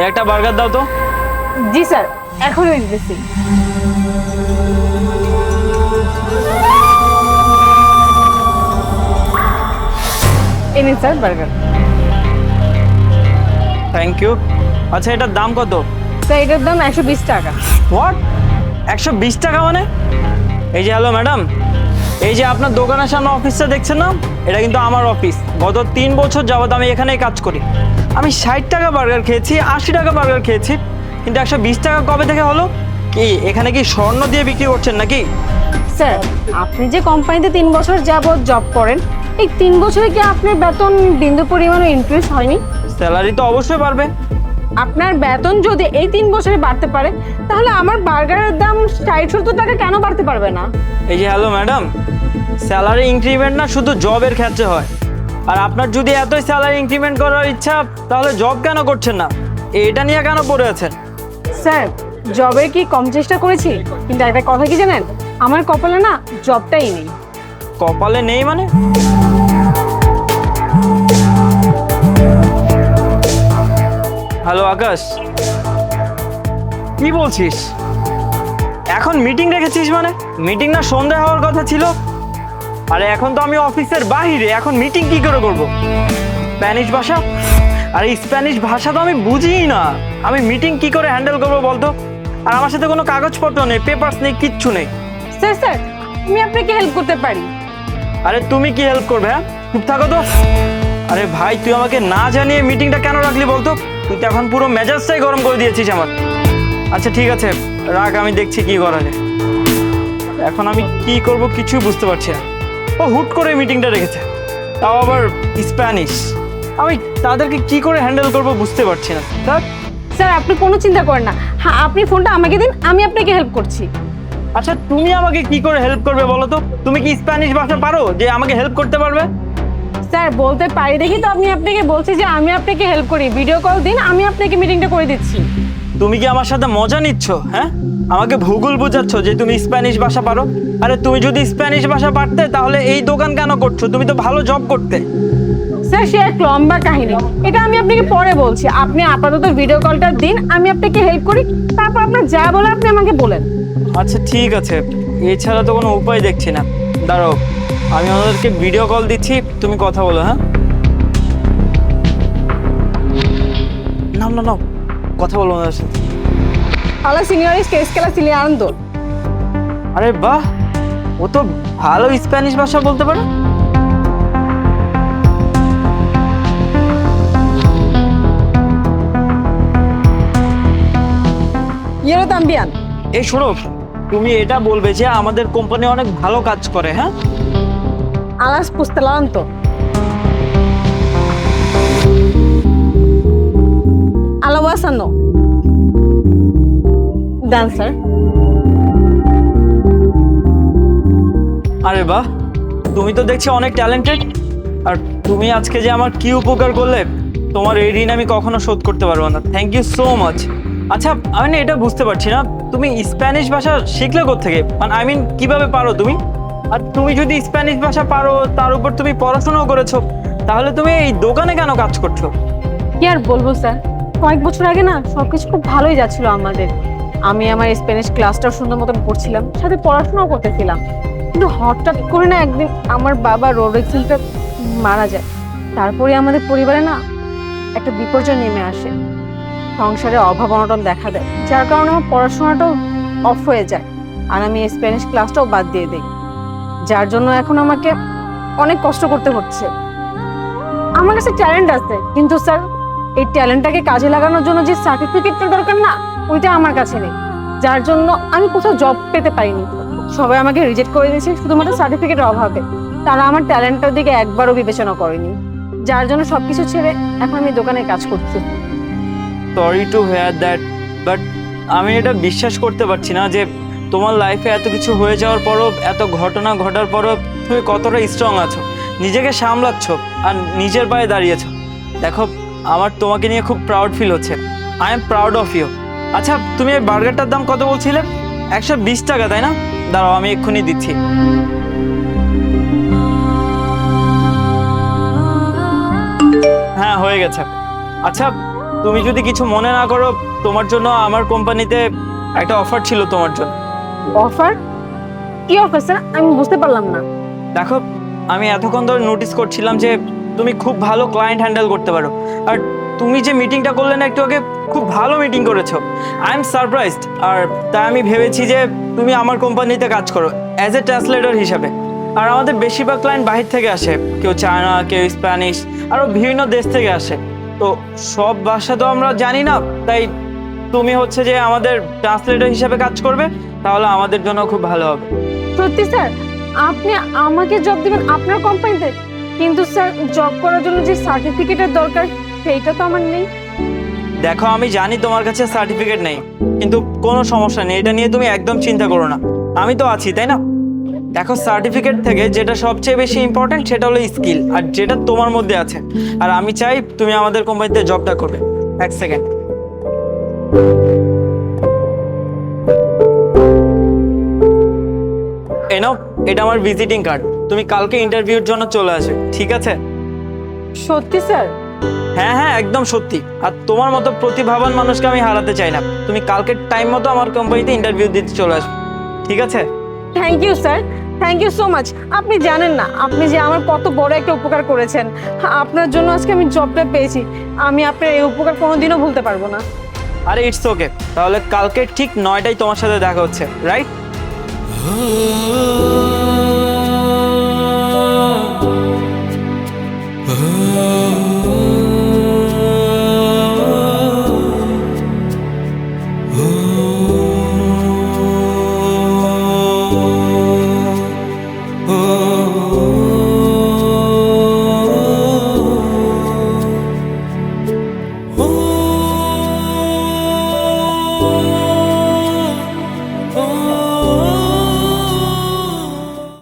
এই একটা বার্গার দাও তো। জি স্যার এখনই দিতেছি। এই নিন স্যার বার্গার। থ্যাংক ইউ আচ্ছা এটার দাম কত? স্যার এটার দাম একশো বিশ টাকা। হোয়াট একশো বিশ টাকা মানে? এই যে হ্যালো ম্যাডাম এই যে আপনার দোকানের সামনে অফিসটা দেখছেন না? এটা কিন্তু আমার অফিস গত তিন বছর যাবৎ আমি এখানেই কাজ করি। আমি ষাট টাকা বার্গার খেয়েছি আশি টাকা বার্গার খেয়েছি কিন্তু একশো বিশ টাকা কবে থেকে হলো? কি এখানে কি স্বর্ণ দিয়ে বিক্রি করছেন নাকি? স্যার আপনি যে কোম্পানিতে তিন বছর যাবৎ জব করেন এই তিন বছরে কি আপনার বেতন বিন্দু পরিমাণও ইনক্রিজ হয়নি? স্যালারি তো অবশ্যই পারবে আপনার বেতন যদি এই তিন বছরে বাড়তে পারে তাহলে আমার বার্গারের দাম ষাট সত্তর টাকা কেন বাড়তে পারবে না? এই যে হ্যালো ম্যাডাম স্যালারি ইনক্রিমেন্ট না শুধু জবের ক্ষেত্রে হয়। আর আপনার যদি এতই স্যালারি ইনক্রিমেন্ট করার ইচ্ছা তাহলে জব কেন করছেন না? এটা নিয়ে কেন পড়ে আছেন? স্যার জবের কি কম চেষ্টা করেছি? কিন্তু একটা কথা কি জানেন? আমার কপালে না জবটাই নেই। কপালে নেই মানে? হ্যালো আকাশ। কি বলছিস? এখন মিটিং রেখেছিস মানে? মিটিং না সন্ধ্যা হওয়ার কথা ছিল। আরে এখন তো আমি অফিসের বাইরে এখন মিটিং কি করে করব? স্প্যানিশ ভাষা? আরে স্প্যানিশ ভাষা তো আমি বুঝিই না। আমি মিটিং কি করে হ্যান্ডেল করব বলতো? আর আমার সাথে কোনো কাগজপত্র নেই পেপারস নেই কিচ্ছু নেই। স্যার স্যার আমি আপনাকে হেল্প করতে পারি। আরে তুমি কি হেল্প করবে হ্যাঁ? চুপ থাকো তো। আরে ভাই তুই আমাকে না জানিয়ে মিটিংটা কেন রাখলি বলতো? তুই তো এখন পুরো মেজাজটাই গরম করে দিয়েছিস আমার। আচ্ছা ঠিক আছে রাখ আমি দেখছি কি করা যায়। এখন আমি কি করব কিছুই বুঝতে পারছি না। ও হুট করে মিটিংটা রেখেছে। তাও আবার স্প্যানিশ আমি তাদেরকে কি করে হ্যান্ডেল করব বুঝতে পারছি না। স্যার স্যার আপনি কোনো চিন্তা করেন না। হ্যাঁ আপনি ফোনটা আমাকে দিন আমি আপনাকে হেল্প করছি। আচ্ছা তুমি আমাকে কি করে হেল্প করবে বলো তো? তুমি কি স্প্যানিশ ভাষা পারো যে আমাকে হেল্প করতে পারবে? স্যার বলতে পারি। দেখি তো আমি আপনাকে বলছি যে আমি আপনাকে হেল্প করি। ভিডিও কল দিন আমি আপনাকে মিটিংটা করে দিচ্ছি। তুমি কি আমার সাথে মজা নিচ্ছ হ্যাঁ? আমাকে ভূগোল বোঝাচ্ছ যে তুমি স্প্যানিশ ভাষা পারো? আরে তুমি যদি স্প্যানিশ ভাষা পারতে তাহলে এই দোকান কেন করছ? তুমি তো ভালো জব করতে। স্যার সে এক লম্বা কাহিনী। এটা আমি আপনাকে পরে বলছি। আপনি আপাতত ভিডিও কলটা দিন আমি আপনাকে হেল্প করি। তারপর আপনার যা বলে আপনি আমাকে বলেন। আচ্ছা ঠিক আছে। এছাড়া তো কোনো উপায় দেখছি না। দাঁড়াও। আমি ওদেরকে ভিডিও কল দিচ্ছি তুমি কথা বলো হ্যাঁ? নাও না নাও কথা বলো ওদের সাথে। আলা সিনিয়রিস কেস খেলা সিনিয়র আনন্দ। আরে বাহ ও তো ভালো স্প্যানিশ ভাষা বলতে পারে। ইয়েরো তাম্বিয়ান। এই শোনো তুমি এটা বলবে যে আমাদের কোম্পানি অনেক ভালো কাজ করে হ্যাঁ? আলাস পুস্তেলান্ত আলাওয়াসানো ডান্সার আরে বাহ, তুমি তো দেখছি অনেক ট্যালেন্টেড আর তুমি আজকে যে আমার কি উপকার করলে, তোমার এই ঋণ আমি কখনো শোধ করতে পারব না। থ্যাংক ইউ সো মাচ আচ্ছা আমি না এটা বুঝতে পারছি না, তুমি স্প্যানিশ ভাষা শিখলে থেকে মানে আই মিন কীভাবে পারো তুমি? আর তুমি যদি স্প্যানিশ ভাষা পারো, তার উপর তুমি পড়াশোনাও করেছ, তাহলে তুমি এই দোকানে কেন কাজ করছ? কি আর বলব স্যার? কয়েক বছর আগে না সবকিছু খুব ভালোই যাচ্ছিল আমাদের। আমি আমার স্প্যানিশ ক্লাসটাও সুন্দর মতন করছিলাম সাথে পড়াশোনাও করতেছিলাম। কিন্তু হঠাৎ করে না একদিন আমার বাবা রোড অ্যাক্সিডেন্টে মারা যায়। তারপরে আমাদের পরিবারে না একটা বিপর্যয় নেমে আসে। সংসারে অভাব অনটন দেখা দেয়, যার কারণে আমার পড়াশোনাটাও অফ হয়ে যায়। আর আমি স্প্যানিশ ক্লাসটাও বাদ দিয়ে দিই। যার জন্য এখন আমাকে অনেক কষ্ট করতে হচ্ছে। আমার কাছে ট্যালেন্ট আছে, কিন্তু স্যার এই ট্যালেন্টটাকে কাজে লাগানোর জন্য যে সার্টিফিকেটটা দরকার না, ওইটা আমার কাছে নেই। যার জন্য আমি কোথাও জব পেতে পারিনি। সবাই আমাকে রিজেক্ট করে দিয়েছে, শুধুমাত্র সার্টিফিকেটের অভাবে। তারা আমার ট্যালেন্টটার দিকে একবারও বিবেচনা করেনি। যার জন্য সবকিছু ছেড়ে এখন আমি দোকানে কাজ করছি। Sorry to hear that but আমি এটা বিশ্বাস করতে পারছি না যে তোমার লাইফে এত কিছু হয়ে যাওয়ার পরও, এত ঘটনা ঘটার পরও তুমি কতটা স্ট্রং আছো? নিজেকে সামলাচ্ছ আর নিজের পায়ে দাঁড়িয়েছো। দেখো, আমার তোমাকে নিয়ে খুব প্রাউড ফিল হচ্ছে। I am proud of you আচ্ছা তুমি এই বার্গারটার দাম কত বলছিলে? একশো বিশ টাকা, তাই না? দাঁড়াও, আমি এক্ষুনি দিচ্ছি। হ্যাঁ হয়ে গেছে। আচ্ছা তুমি যদি কিছু মনে না করো, তোমার জন্য আমার কোম্পানিতে একটা অফার ছিল তোমার জন্য। অফার কি অফার স্যার আমি বুঝতে পারলাম না। দেখো, আমি এতক্ষণ ধরে নোটিস করছিলাম যে তুমি খুব ভালো ক্লায়েন্ট হ্যান্ডেল করতে পারো। আর তুমি যে মিটিংটা করলে না একটু আগে, খুব ভালো মিটিং করেছ। আই এম সারপ্রাইজড আর তাই আমি ভেবেছি যে তুমি আমার কোম্পানিতে কাজ করো অ্যাজ এ ট্রান্সলেটর হিসাবে। আর আমাদের বেশিরভাগ ক্লায়েন্ট বাহির থেকে আসে। কেউ চায়না, কেউ স্প্যানিশ আরও বিভিন্ন দেশ থেকে আসে। তো সব ভাষা তো আমরা জানি না, তাই তুমি হচ্ছে যে আমাদের ট্রান্সলেটর হিসাবে কাজ করবে তাহলে আমাদের জন্য খুব ভালো হবে। সত্যি স্যার আপনি আমাকে জব দিবেন আপনার কোম্পানিতে কিন্তু স্যার জব করার জন্য যে সার্টিফিকেটের দরকার সেইটা তো আমার নেই। দেখো আমি জানি তোমার কাছে সার্টিফিকেট নেই কিন্তু কোনো সমস্যা নেই এটা নিয়ে তুমি একদম চিন্তা করো না। আমি তো আছি তাই না? দেখো সার্টিফিকেট থেকে যেটা সবচেয়ে বেশি ইম্পর্টেন্ট সেটা হলো স্কিল আর যেটা তোমার মধ্যে আছে। আর আমি চাই তুমি আমাদের কোম্পানিতে জবটা করবে। এক সেকেন্ড এই নাও এটা আমার ভিজিটিং কার্ড তুমি কালকে ইন্টারভিউর জন্য চলে আসবে ঠিক আছে? সত্যি স্যার? হ্যাঁ হ্যাঁ একদম সত্যি। আর তোমার মতো প্রতিভাবান মানুষকে আমি হারাতে চাই না। তুমি কালকের টাইম মতো আমার কোম্পানিতে ইন্টারভিউ দিতে চলে আসবে ঠিক আছে? Thank you sir thank you so much আপনি জানেন না আপনি যে আমার কত বড় একটা উপকার করেছেন। আপনার জন্য আজকে আমি জবটা পেয়েছি। আমি আপনার এই উপকার কোনোদিনও ভুলতে পারব না। আরে ইটস ওকে তাহলে কালকে ঠিক নয়টায় তোমার সাথে দেখা হচ্ছে রাইট Oh.